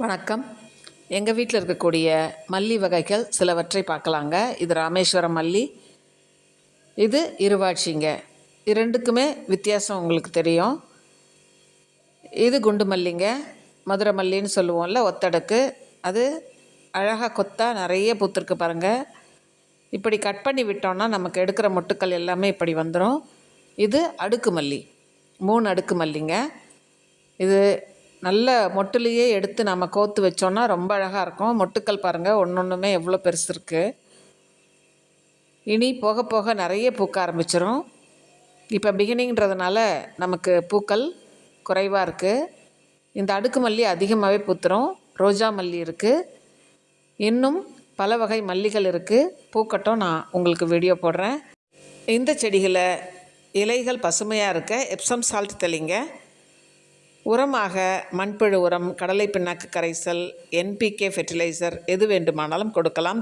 வணக்கம். எங்கள் வீட்டில் இருக்கக்கூடிய மல்லி வகைகள் சிலவற்றை பார்க்கலாங்க. இது ராமேஸ்வரம் மல்லி. இது இருவாட்சிங்க இரண்டுக்குமே வித்தியாசம் உங்களுக்கு தெரியும். இது குண்டு மல்லிங்க. மதுரை மல்லின்னு சொல்லுவோம்ல ஒத்தடுக்கு. அது அழகாக கொத்தா நிறைய பூத்திருக்கு பாருங்கள் இப்படி கட் பண்ணி விட்டோம்னா நமக்கு எடுக்கிற மொட்டுக்கள் எல்லாமே இப்படி வந்துடும் இது அடுக்கு மல்லி. மூணு அடுக்கு மல்லிங்க. இது நல்ல மொட்டுலேயே எடுத்து நம்ம கோத்து வச்சோன்னா ரொம்ப அழகாக இருக்கும். மொட்டுக்கள் பாருங்கள் ஒன்று ஒன்றுமே எவ்வளோ பெருசு இருக்குது இனி போக போக நிறைய பூக்க ஆரம்பிச்சிடும் இப்போ பிகினிங்கிறதுனால நமக்கு பூக்கள் குறைவாக இருக்குது இந்த அடுக்கு மல்லி அதிகமாகவே பூத்துரும். ரோஜா மல்லி இருக்குது இன்னும் பல வகை மல்லிகள் இருக்குது பூக்கட்டும் நான் உங்களுக்கு வீடியோ போடுறேன். இந்த செடிகளை இலைகள் பசுமையாக இருக்க. எப்சம் சால்ட் தெளிங்க. உரமாக மண்புழு உரம் கடலை பிண்ணாக்கு கரைசல் என்பிகே ஃபெர்டிலைசர் எது வேண்டுமானாலும் கொடுக்கலாம்.